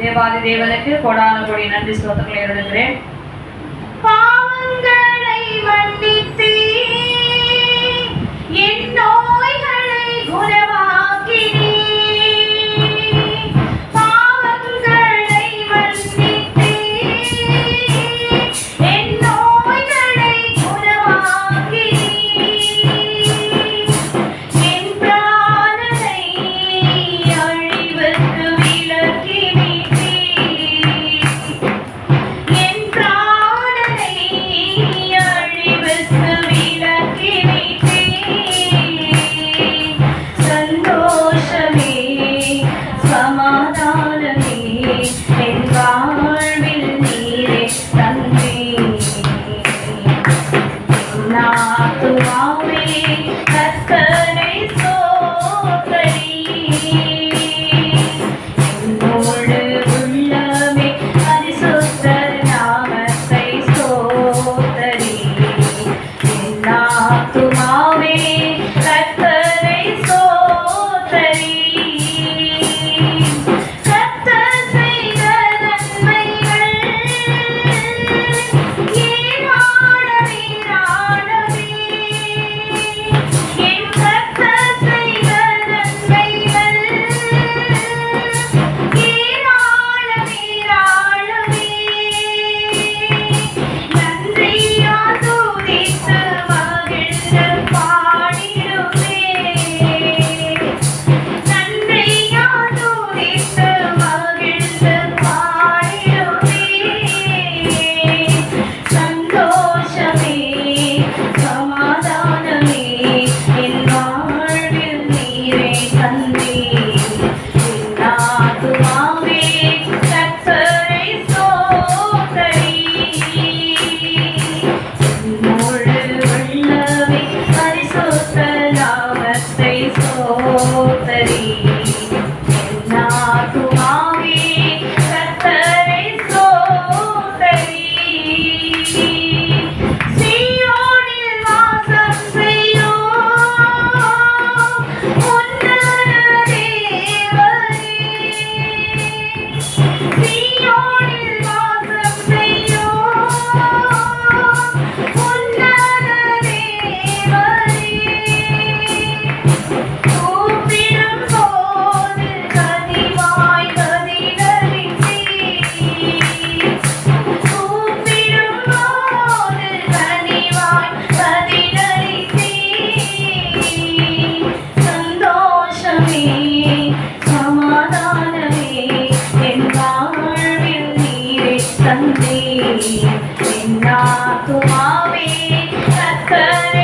தேவாதி தேவனுக்கு கொடான கொடி நன்றி ஸ்தோத்திரங்களை எழுதுகிறேன். பாவங்களை மன்னி மாற்றுவாமே கற்பனை சோதனை Please. தந்தி என்னாத்துமாவே கத்தனை